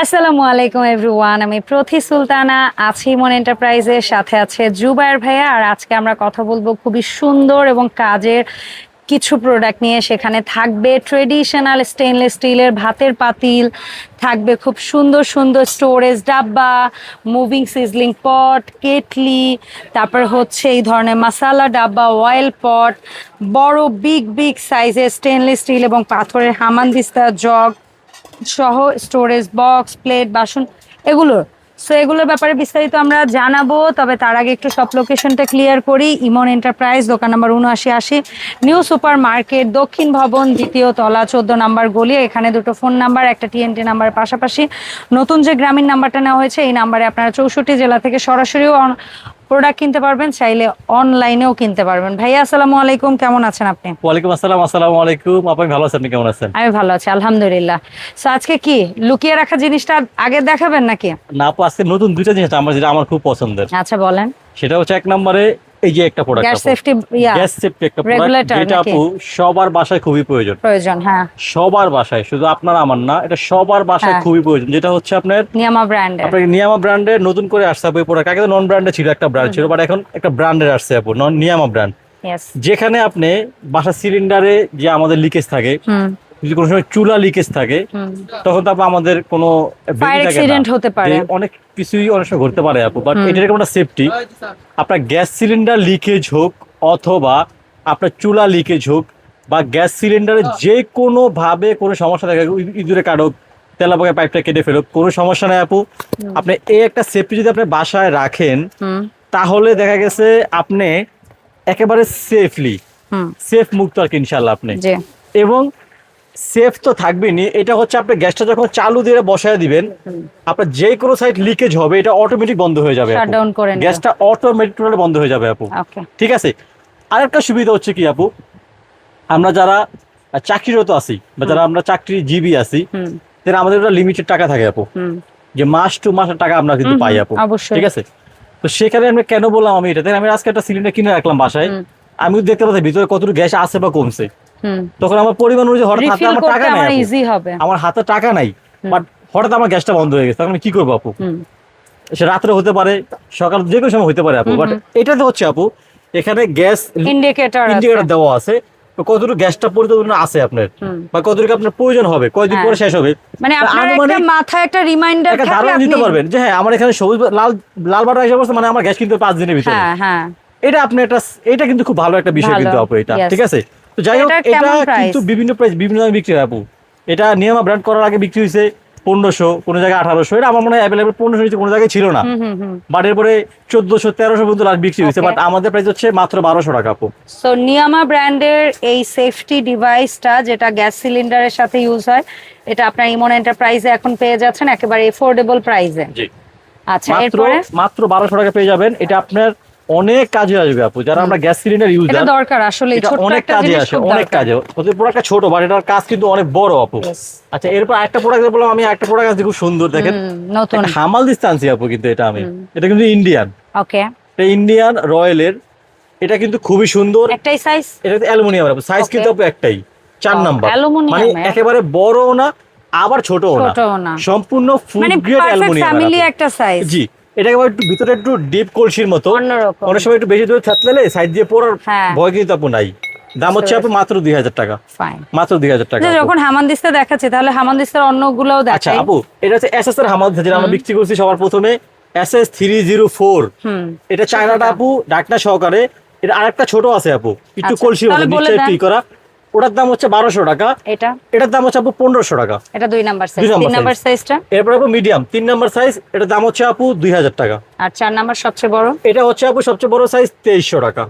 আসসালামু আলাইকুম, এভরিওয়ান। আমি প্রথি সুলতানা, আছি মন এন্টারপ্রাইজের সাথে আছে জুবায়ের ভাইয়া, আর আজকে আমরা কথা বলব খুবই সুন্দর এবং কাজের কিছু প্রোডাক্ট নিয়ে। সেখানে থাকবে ট্রেডিশনাল স্টেনলেস স্টিলের ভাতের পাতিল, থাকবে খুব সুন্দর সুন্দর স্টোরেজ ডাব্বা মুভিং সিজলিং পট কেটলি, তারপর হচ্ছে এই ধরনের মাসালা ডাব্বা অয়েল পট বড় বিগ বিগ সাইজের স্টেনলেস স্টিল এবং পাথরের হামান হামানদিস্তা জগ সহ স্টোরেজ বক্স প্লেট বাসন এগুলোর সো এগুলোর ব্যাপারে বিস্তারিত আমরা জানাব, তবে তার আগে একটু সব লোকেশনটা ক্লিয়ার করি। ইমন এন্টারপ্রাইজ দোকান নাম্বার উনআশি আশি নিউ সুপার মার্কেট দক্ষিণ ভবন, দ্বিতীয় তলা, চোদ্দ নাম্বার গলি। এখানে দুটো ফোন নাম্বার একটা টিএনটি নাম্বারের পাশাপাশি। নতুন যে গ্রামীণ নাম্বারটা নেওয়া হয়েছে, এই নাম্বারে আপনারা চৌষট্টি জেলা থেকে সরাসরিও প্রোডাক্ট কিনতে পারবেন চাইলে অনলাইনেও কিনতে পারবেন। ভাইয়া আসসালামু আলাইকুম কেমন আছেন আপনি? ওয়ালাইকুম আসসালাম আসসালামু আলাইকুম। আপনি ভালো আছেন আপনি কেমন আছেন? আমি ভালো আছি আলহামদুলিল্লাহ। সো আজকে কি লুকিয়ে রাখা জিনিসটা আগে দেখাবেন নাকি? না আপু আজকে নতুন দুইটা জিনিস আমার যেটা আমার খুব পছন্দের। আচ্ছা বলেন। সেটা হচ্ছে এক নম্বরে এই যে একটা product gas safety gas safety একটা প্রোডাক্ট যেটা আপু সবার বাসায় খুবই প্রয়োজন। প্রয়োজন হ্যাঁ। সবার বাসায় শুধু আপনার আমার না এটা সবার বাসায় হ্যাঁ। খুবই প্রয়োজন যেটা হচ্ছে আপনার নিয়ামা ব্র্যান্ডের আপনার নিয়ামা ব্র্যান্ডের নতুন করে আসছে আপু এই প্রোডাক্ট আগে তো নন ব্র্যান্ডে ছিল একটা ব্র্যান্ড ছিল বাট এখন একটা ব্র্যান্ডের আসছে আপু নন নিয়ামা ব্র্যান্ড যেখানে আপনি বাসার সিলিন্ডারে যে আমাদের লিকেজ থাকে যদি কোনো সময় চুলা লিকেজ থাকে তখন তো আপু আমাদের কোনো। অ্যাক্সিডেন্ট হতে পারে। অনেক কিছুই অনেক সময় ঘটতে পারে আপু বাট হুম। এটা একটা সেফটি আপনার গ্যাস সিলিন্ডার লিকেজ হোক অথবা আপনার চুলা লিকেজ হোক বা গ্যাস সিলিন্ডারে যে কোনো ভাবে কোনো সমস্যা থাকে ইঁদুরে কাটুক তেলাপোকা পাইপটা কেটে ফেলুক কোনো সমস্যা নাই আপু। আপনি এই একটা সেফটি যদি আপনি বাসায় রাখেন তাহলে দেখা গেছে আপনি একেবারে সেফলি সেফ মুক্ত আর কি ইনশাল্লাহ আপনি। এবং সেফ তো থাকবেনি এটা হচ্ছে আপনি গ্যাসটা যখন চালু দিয়ে বসায় দিবেন আপনার যে কোনো সাইড লিকেজ হবে এটা অটোমেটিক বন্ধ হয়ে যাবে শাটডাউন করে গ্যাসটা অটোমেটিক বন্ধ হয়ে যাবে আপু। ওকে ঠিক আছে? আরেকটা সুবিধা হচ্ছে কি আপু? আমরা যারা চাকরিরত আছি বা যারা আমরা চাকরিজীবী আছি হুম। তাহলে আমাদের একটা লিমিটেড টাকা থাকে আপু। যে মাস টু মাসের টাকা আমরা কিন্তু পাই আপু। ঠিক আছে? তো সেখানে আমি কেন বললাম আমি এটা? তাই আমি আজকে একটা সিলিন্ডার কিনে রাখলাম বাসায়। আমি দেখতে পাচ্ছি ভিতরে কতটুকু গ্যাস আছে বা কমছে। তখন আমার পরিমাণ অনুযায়ী হঠাৎ হাতে আমার টাকা নাই ইজি হবে। আমার হাতে টাকা নাই বাট হঠাৎ আমার গ্যাসটা বন্ধ হয়ে গেছে। তখন আমি কি করব আপু? সে রাত্রে হতে পারে সকাল যে কোনো সময় হতে পারে আপু বাট এটাতে হচ্ছে আপু এখানে গ্যাস ইন্ডিকেটর ইন্ডিকেটর দেওয়া আছে। কতটুকু গ্যাসটা পরিবর্তন আছে আপনার? বা কতটুকু আপনার প্রয়োজন হবে? কয়দিন হ্যাঁ। পরে শেষ হবে? মানে তা আপনার একটা মাথায় একটা রিমাইন্ডার থাকে ধারণা দিতে আপনি পারবেন যে হ্যাঁ আমার এখানে সবুজ লাল লাল বাটা এসে বসছে মানে আমার গ্যাস কিন্তু পাঁচ দিনের ভিতরে। হ্যাঁ হ্যাঁ। এটা আপনি একটা এটা কিন্তু খুব ভালো একটা বিষয় কিন্তু আপু এটা ঠিক আছে? তো যাই হোক এটা কিন্তু বিভিন্ন প্রাইস বিভিন্ন দামে বিক্রি হয় আপু। এটা নিয়মা ব্র্যান্ড করার আগে বিক্রি হয়েছে পনেরোশো কোনো জায়গায় আঠারোশো। এটা আমার মনে হয় অ্যাভেলেবল পনেরোশো নিচে কোনো জায়গায় ছিল না। বাট এরপরে চোদ্দশো তেরোশো পর্যন্ত লাস্ট বিক্রি হয়েছে। বাট আমাদের প্রাইস হচ্ছে মাত্র বারোশো টাকা আপু। সো নিয়ামা ব্র্যান্ডের এই সেফটি ডিভাইসটা যেটা গ্যাস সিলিন্ডারের সাথে ইউজ হয় এটা আপনার ইমন এন্টারপ্রাইজে এখন পেয়ে যাচ্ছেন একেবারে এফোর্ডেবল প্রাইসে জি। আচ্ছা এরপরে? মাত্র বারোশো টাকা পেয়ে যাবেন। এটা আপনার অনেক কাজে আসবে আপু যারা আমরা গ্যাস সিলিন্ডার এটা ইউজার দরকার আসলে এটা অনেক কাজে আসে অনেক কাজে ওদের প্রোডাক্টটা ছোট বাট এটার কাজ কিন্তু অনেক বড় আপু। আচ্ছা এরপর একটা প্রোডাক্ট বললাম আমি একটা প্রোডাক্ট আছে খুব সুন্দর দেখেন। নতুন। হামাল দিস্তে আপু কিন্তু এটা আমি। এটা কিন্তু ইন্ডিয়ান ওকে এটা ইন্ডিয়ান রয়্যালের এটা কিন্তু খুবই সুন্দর। একটাই সাইজ এটা অ্যালুমিনিয়াম আপু সাইজ কিন্তু আপু একটাই চার Wow, নাম্বার মানে একেবারে বড়ও না আবার ছোটও না। না। সম্পূর্ণ ফুল মানে গ্রেড অ্যালুমিনিয়াম ফ্যামিলি একটা সাইজ জি। এটা একেবারে একটু ভিতরে একটু ডিপ কলসির মতো। অন্যরকম। অনেক সময় একটু বেশি দূরে থাকলে সাইড দিয়ে পড়ার হ্যাঁ। ভয় কিন্তু আপু নাই। দাম হচ্ছে আপু মাত্র দুই হাজার টাকা। মাত্র দুই হাজার টাকা যখন হামানদিস্তা দেখাচ্ছে তাহলে হামানদিস্তার অন্যগুলোও আচ্ছা আপু এটা হচ্ছে এস এস এর হামাদ যেটা আমরা বিক্রি করছি সবার প্রথমে। S S three zero four এটা চায়নাটা আপু ডাকনা সহকারে। এটা আরেকটা ছোট আছে আপু। একটু আচ্ছা, কলসির মতো বলে নিচে কি করা। ওটার দাম হচ্ছে বারোশো টাকা। এটা? এটার দাম হচ্ছে আপু পনেরোশো টাকা। এটা দুই নাম্বার সাইজ তিন নাম্বার সাইজটা এরপর আপু মিডিয়াম তিন নম্বর সাইজ এটার দাম হচ্ছে আপু দুই হাজার টাকা। আর চার নাম্বার সবচেয়ে বড়? এটা হচ্ছে আপু সবচেয়ে বড় সাইজ তেইশশো টাকা।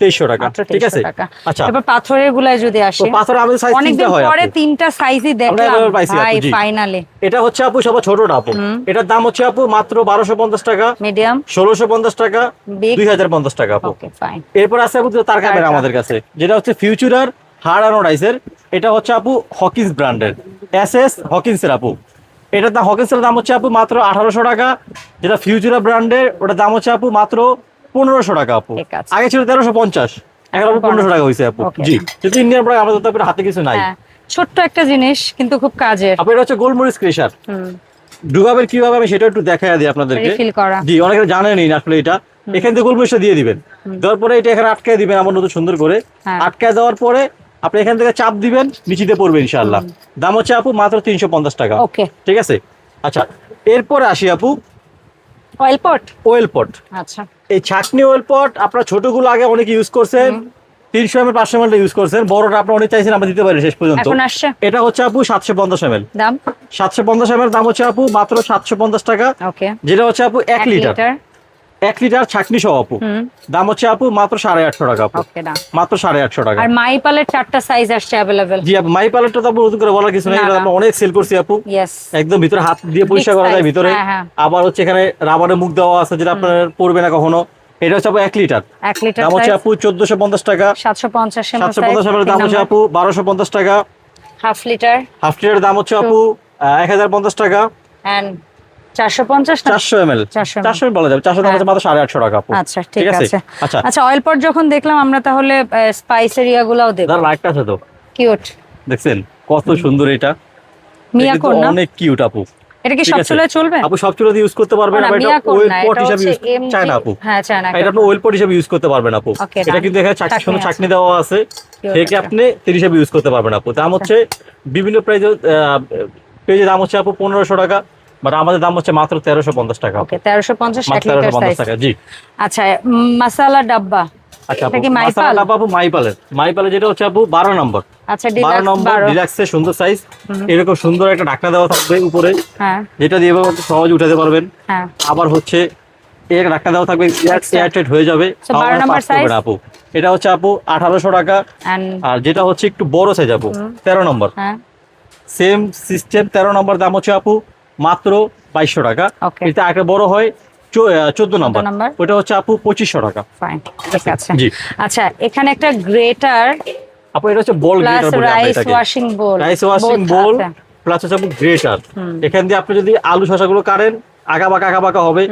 তেইশশো টাকা ঠিক আছে? আচ্ছা। এবার পাথরের গুলায় যদি তো পাথর আমাদের সাইজ তিনটা হয় পরে তিনটা সাইজই দেখলাম। ভাই। ফাইনালি এটা হচ্ছে আপু সবার ছোটটা আপু। এটার দাম হচ্ছে আপু মাত্র বারোশো পঞ্চাশ টাকা। মিডিয়াম ষোলোশো পঞ্চাশ টাকা Big. দুই হাজার পঞ্চাশ টাকা আপু। ফাইন এরপর আছে আপু আমাদের কাছে যেটা হচ্ছে ফিউচারার হার্ড অ্যানোডাইসের এটা হচ্ছে আপু হকিন্স ব্র্যান্ডের এস এস হকিন্সের আপু। এটার দাম হকিন্সের দাম হচ্ছে আপু মাত্র আঠারোশো টাকা। যেটা ফিউচারা ব্র্যান্ডের ওটার দাম হচ্ছে আপু মাত্র পনেরোশো টাকা আপু। আগে ছিল তেরোশো পঞ্চাশ এখন আপু পনেরোশো টাকা হয়েছে আপু। জি। যেহেতু ইন্ডিয়ান প্রোডাক্ট আমাদের তো আপু হাতে কিছু নাই। হ্যাঁ ছোট্ট একটা জিনিস কিন্তু খুব কাজের। আপনার এটা হচ্ছে গোলমরিচ ক্রেশার। ডুবাবের কীভাবে আমি সেটা একটু দেখা দিই আপনাদেরকে। জি অনেকে জানেনই না আসলে এটা। এখান থেকে গোলমরিচটা দিয়ে দিবেন। দেওয়ার পরে এটা এখানে আটকায় দিবেন আমার নতুন সুন্দর করে। হ্যাঁ। আটকায় দেওয়ার পরে আপনি এখান থেকে চাপ দিবেন নিচিতে পড়বে ইনশাআল্লাহ। দাম হচ্ছে আপু মাত্র তিনশো পঞ্চাশ টাকা। ওকে। ঠিক আছে? আচ্ছা এরপরে আসি আপু। অয়েল পট ওয়েল পট আচ্ছা। এই ছাকনি ওয়েল পট আপনার ছোটগুলো আগে অনেক ইউজ করছেন তিনশো এম এল পাঁচশো এম ইউজ করছেন বড়টা আপনার অনেক চাইছেন আমরা দিতে পারি শেষ পর্যন্ত। এটা হচ্ছে আপু সাতশো পঞ্চাশ এম এল দাম? সাতশো পঞ্চাশ এম দাম হচ্ছে আপু মাত্র সাতশো পঞ্চাশ টাকা। যেটা হচ্ছে আপু এক লিটার। এক লিটার ছাকনি সহ আপু। দাম হচ্ছে আপু মাত্র সাড়ে আটশো টাকা আপু। মাত্র সাড়ে আটশো টাকা। আর মাই মাইপালের চারটা সাইজ আসছে অ্যাভেলেবেল জি আপু মাই পার্লারটা তো আপু নতুন করে বলার কিছু নেই। আমরা অনেক সেল করছি আপু। একদম ভিতরে হাত দিয়ে পরিষ্কার করা যায় ভিতরে। হ্যাঁ, হ্যাঁ। আবার হচ্ছে এখানে রাবারের মুখ দেওয়া আছে যেটা আপনার পড়বে না কখনো। এটা হচ্ছে আপু এক লিটার। এক লিটার দাম হচ্ছে আপু চোদ্দশো পঞ্চাশ টাকা। সাতশো পঞ্চাশ সাতশো পঞ্চাশ দাম হচ্ছে আপু বারোশো পঞ্চাশ টাকা। হাফ লিটার হাফ লিটারের দাম হচ্ছে আপু এক হাজার পঞ্চাশ টাকা। অ্যান্ড চারশো পঞ্চাশ না? চারশো এম এল 400 ml চারশো বলা যাবে। মাত্র টাকা আচ্ছা ঠিক আছে? আচ্ছা। আচ্ছা অয়েল পট যখন দেখলাম আমরা তাহলে লাইটটা আছে তো। কিউট দেখছেন? কত সুন্দর এটা। এটা মিয়াকোর না অনেক কিউট আপু। এটা কি সব চুলায় চলবে? আপু সব চুলাতে ইউজ করতে পারবেন এটা ওয়েল পট এটা হিসাবে ইউজ চায় না আপু। হ্যাঁ এটা আপনি ওয়েল পট হিসাবে ইউজ করতে পারবেন আপু। এটা কিন্তু এখানে চাকনি চাটনি সঙ্গে চাকনি দেওয়া আছে। থেকে একটা। আপনি তিরিশ হিসাবে ইউজ করতে পারবেন আপু। দাম হচ্ছে বিভিন্ন প্রাইজে পেজের দাম হচ্ছে আপু পনেরোশো টাকা। বাট আমাদের দাম হচ্ছে মাত্র তেরোশো পঞ্চাশ টাকা। আপু। ওকে তেরোশো পঞ্চাশ এক মাত্র তেরোশো লিটার পঞ্চাশ সাইজ টাকা জি। আচ্ছা মাসালা ডাব্বা। আচ্ছা আপু? আপু মাইপালের। মাইপালের যেটা হচ্ছে আপু বারো নম্বর। আচ্ছা নম্বর বারো। সুন্দর সাইজ এরকম সুন্দর একটা ঢাকনা দেওয়া থাকবে উপরে। হ্যাঁ। যেটা দিয়ে আপনি সহজে উঠাতে পারবেন। হ্যাঁ। আবার হচ্ছে এর ঢাকনা দেওয়া থাকবে. এয়ারটাইট হয়ে যাবে। 12? না আপু। এটা হচ্ছে আপু আঠারোশো টাকা। আর যেটা হচ্ছে একটু বড় সাইজ আপু তেরো নম্বর। হ্যাঁ। সেম সিস্টেম তেরো নম্বর দাম হচ্ছে আপু মাত্র বাইশশো টাকা। এটা একটা বড় হয় চোদ্দ নম্বর। ওটা হচ্ছে আপু পঁচিশশো টাকা। ঠিক আছে। আচ্ছা এখানে একটা গ্রেটার আপু এটা হচ্ছে bowl grater rice washing bowl rice washing bowl plus হচ্ছে আপু গ্রেটার। এখান দিয়ে আপনি যদি আলু শসাগুলো কাটেন আগা বাঁকা আগা বাঁকা হবে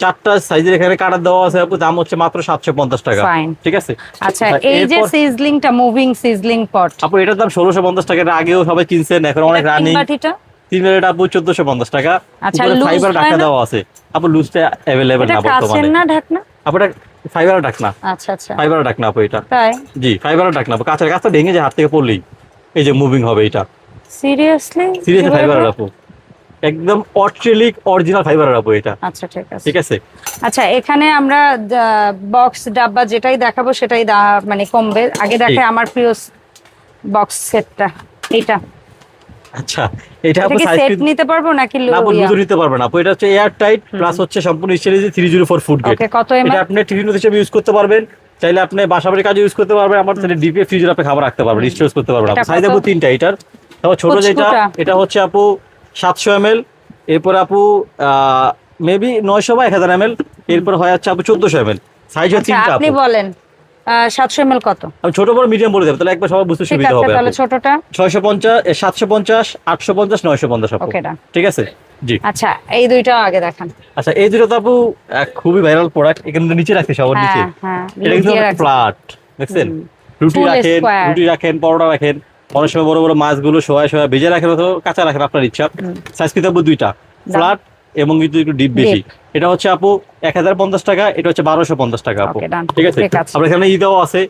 চারটা সাইজের এখানে কাটার দেওয়া আছে আপু দাম হচ্ছে মাত্র সাতশো পঞ্চাশ টাকা। ঠিক আছে? আচ্ছা এই যে সিজলিংটা মুভিং সিজলিং পট আপু এটার দাম ষোলোশো পঞ্চাশ টাকা আগেও সবাই কিনছেন এখন অনেক রানিং বাটিটা? তিন মিনিট আপু চোদ্দশো পঞ্চাশ টাকা। আচ্ছা, ফাইবার হয় ঢাকনা? দেওয়া আছে। আপু লুজটা অ্যাভেলেবেল এটা না বর্তমানে। না ঢাকনা? আপু এটা ফাইবার ঢাকনা। আচ্ছা আচ্ছা। ফাইবার ঢাকনা আপু এটা। তাই? জি ফাইবার ঢাকনা আপু। কাঁচের কাছটা ভেঙে যায় হাত থেকে পড়লেই এই যে মুভিং হবে এটা। সিরিয়াসলি সিরিয়াস ফাইবার আপু। একদম অস্ট্রেলিক অরিজিনাল ফাইবার আপু এটা। আচ্ছা ঠিক আছে। ঠিক আছে? আচ্ছা এখানে আমরা বক্স ডাব্বা যেটাই দেখাবো সেটাই দা- মানে কমবে। আগে দেখে আমার প্রিয় বক্স সেটটা এইটা। আচ্ছা এটা আপু সাইজ সেট নিতে পারব নাকি না আপু লুজো নিতে পারবেন আপু এটা হচ্ছে এয়ার টাইট প্লাস হচ্ছে সম্পূর্ণ স্টেরিজি three zero four food okay কত এম এটা আপনি টিফিন হিসেবে ইউজ করতে পারবেন। চাইলে আপনি বাসাবাড়ির কাজে ইউজ করতে পারবেন। আমার তাহলে ডিপে ফ্রিজে আপনি খাবার রাখতে পারবেন স্টোরেজ করতে পারবেন। সাইজ আপু তিনটা এটার। তারপর ছোট যেটা এটা হচ্ছে আপু সাতশো এম এল এরপর আপু মেবি নয়শো বা এক হাজার এম এরপর হয় হচ্ছে আপু চোদ্দশো এম এল সাইজ হচ্ছে আচ্ছা তিনটা আপনি বলেন। সাতশো এম কত? আমি ছোট বড় মিডিয়াম বলে দেবো তাহলে একবার সবাই বুঝতে সুবিধা হবে তাহলে ছোটটা? ছয়শো পঞ্চাশ সাতশো পঞ্চাশ আটশো পঞ্চাশ নয়শো পঞ্চাশ আপু। Okay, ঠিক আছে? জি। আচ্ছা এই দুইটা আগে দেখান। আচ্ছা এই দুটো তো আপু এক খুবই ভাইরাল প্রোডাক্ট এখানে নিচে রাখতে সবার নিচে। হ্যাঁ হ্যাঁ এটা কিন্তু ফ্ল্যাট দেখছেন? রুটি রাখেন রুটি রাখেন পরোটা রাখেন অনেক সময় বড় বড় মাছগুলো সোয়া সোয়া ভেজে রাখেন অথবা কাঁচা রাখেন আপনার ইচ্ছা। সাইজ কিন্তু দুইটা। ফ্ল্যাট এবং কিন্তু একটু ডিপ বেশি। এটা হচ্ছে আপু এক হাজার পঞ্চাশ টাকা এটা হচ্ছে বারোশো পঞ্চাশ টাকা আপু। ঠিক আছে। আপনার এখানে ইদাও আছে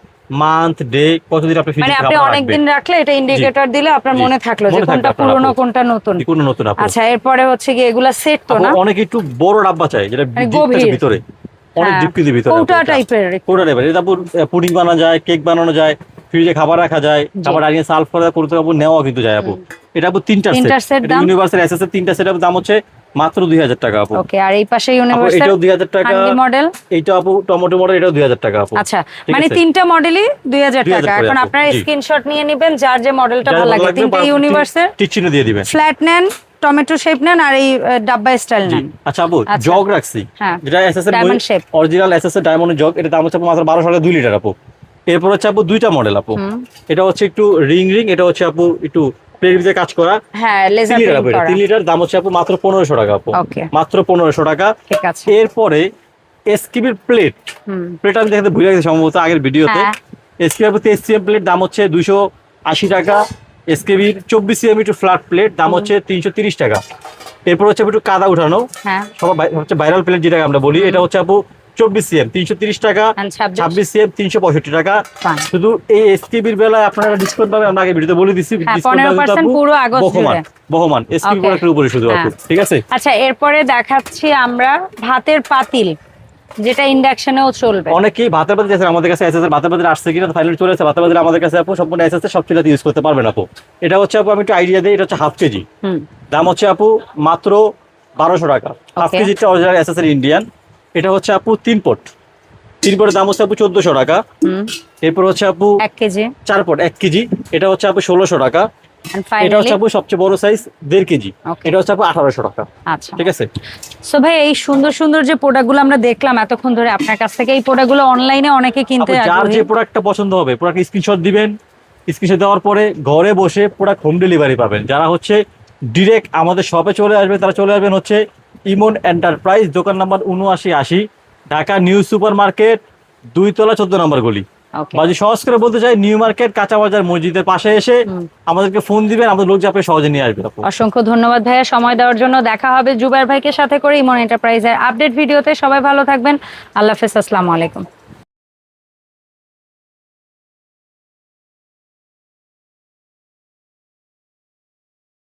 মান্থ ডে কতদিন আপনি মানে আপনি অনেকদিন রাখলে এটা ইন্ডিকেটর দিলে আপনার মনে থাকল যে কোনটা পুরনো কোনটা নতুন। কোনো নতুন আচ্ছা এরপরে হচ্ছে কি এগুলা সেট তো না? অনেকে একটু বড় ডাব্বা চাই যেটা মানে। ভিতরে। অনেক হ্যাঁ। ডিপ কিন্তু ভিতরে কৌটা। টাইপের কোটা টাইপের এটা পুডিং বানানো যায় কেক বানানো যায় ফ্রিজে খাবার রাখা যায় খাবার আনিয়ে সার্ভ করে করতে আপু নেওয়া কিন্তু যায় আপু। এটা আপু তিনটা সেট ইউনিভার্সাল এসএস এর তিনটা সেট দাম হচ্ছে মাত্র দুই হাজার টাকা আপু। ওকে আর এই পাশে ইউনিভার্সাল এটাও দুই হাজার টাকা। হান্ডি মডেল এইটা আপু টমেটো মডেল এটাও দুই হাজার টাকা আপু। আচ্ছা মানে তিনটা মডেলই দুই হাজার 2000 টাকা। এখন আপনারা স্ক্রিনশট নিয়ে নেবেন যার যে মডেলটা ভালো লাগে। তিনটা ইউনিভার্সের টিক চিহ্ন দিয়ে দিবেন। ফ্ল্যাট নেন টমেটো শেপ নেন আর এই ডাব্বা স্টাইল নেন। আচ্ছা আপু আচ্ছা। জগ রাখছি। হ্যাঁ। যেটা এসএস এর Diamond shape। অরিজিনাল এসএস এর ডায়মন্ড জগ এটা দাম হচ্ছে মাত্র বারোশো টাকা দুই লিটার আপু। এরপর হচ্ছে আপু দুইটা মডেল আপু। এটা হচ্ছে একটু রিং রিং এটা হচ্ছে আপু একটু প্লেটের কাজ করা। হ্যাঁ লেজার লিটার প্রিন্ট আপু এটা। লিটার দাম হচ্ছে আপু মাত্র পনেরোশো টাকা আপু। মাত্র পনেরোশো টাকা। ঠিক আছে। এরপরে এসকিবির প্লেট হুম। প্লেট আমি দেখাতে ভুলে গেছি সম্ভবত আগের ভিডিওতে। হ্যাঁ। এসকিবির প্রতি এসসিএম প্লেট দাম হচ্ছে দুশো আশি টাকা। এসকেবির চব্বিশ সিএম একটু ফ্ল্যাট প্লেট দাম হচ্ছে তিনশো তিরিশ টাকা। এরপর হচ্ছে একটু কাদা উঠানো। হ্যাঁ। সবার হচ্ছে ভাইরাল প্লেট যেটাকে আমরা বলি এটা হচ্ছে আপু চব্বিশ সিএম তিনশো তিরিশ টাকা ছাব্বিশ। সিএম তিনশো পঁয়ষট্টি টাকা। শুধু এই এসকেবির বেলায় আপনারা ডিসকাউন্ট পাবেন আমরা আগে ভিডিওতে বলে দিচ্ছি হ্যাঁ, discount 15% পাবেন আপু পুরো আগস্ট বহমান বহমান এসকেবি প্রোডাক্টের উপরে শুধু হ্যাঁ। ঠিক আছে? আচ্ছা এরপরে দেখাচ্ছি আমরা ভাতের পাতিল যেটা ইন্ডাকশনেও চলবে। অনেকেই ভাতের পাতিল আছে আমাদের কাছে এসএস এর ভাতের পাতিল আসছে কিনা ফাইনালি চলে আসছে ভাতের পাতিল আমাদের কাছে আপু সম্পূর্ণ এসএস এর সব চুলাতে ইউজ করতে পারবেন আপু। এটা হচ্ছে আপু আমি একটু আইডিয়া দিই এটা হচ্ছে হাফ কেজি। দাম হচ্ছে আপু মাত্র বারোশো টাকা। হাফ কেজিটা অরিজিনাল এসএস এর ইন্ডিয়ান এটা হচ্ছে আপু তিন পট। তিন পটের দাম হচ্ছে আপু চোদ্দশো টাকা। হুম। এরপর হচ্ছে আপু এক কেজি। চার পট এক কেজি। এটা হচ্ছে আপু ষোলোশো টাকা। এটা হচ্ছে আপু সবচেয়ে বড় সাইজ দেড় কেজি। এটা হচ্ছে আপু আঠারোশো টাকা। আচ্ছা। ঠিক আছে? সো ভাই এই সুন্দর সুন্দর যে প্রোডাক্টগুলো আমরা দেখলাম এতক্ষণ ধরে আপনার কাছ থেকে এই প্রোডাক্টগুলো অনলাইনে অনেকে কিনতে যার যে প্রোডাক্টটা পছন্দ হবে প্রোডাক্ট স্ক্রিনশট দিবেন। স্ক্রিনশট দেওয়ার পরে ঘরে বসে প্রোডাক্ট হোম ডেলিভারি পাবেন। যারা হচ্ছে ডিরেক্ট আমাদের শপে চলে আসবে তারা চলে আসবেন হচ্ছে ইমন এন্টারপ্রাইজ দোকান নাম্বার উনআশি আশি ঢাকা নিউ সুপার মার্কেট দুইতলা চোদ্দ নম্বর গলি। Okay. বা সহজ করে বলতে চাই নিউ মার্কেট কাঁচা বাজার মসজিদের পাশে এসে আমাদেরকে ফোন দিবেন আমাদের লোক যাবে সহজে নিয়ে আসবে অসংখ্য ধন্যবাদ ভাইয়া সময় দেওয়ার জন্য দেখা হবে জুবাইর ভাইকে সাথে করে ইমন এন্টারপ্রাইজের আপডেট ভিডিওতে। সবাই ভালো থাকবেন। আল্লাহ হাফেজ আসসালামু আলাইকুম।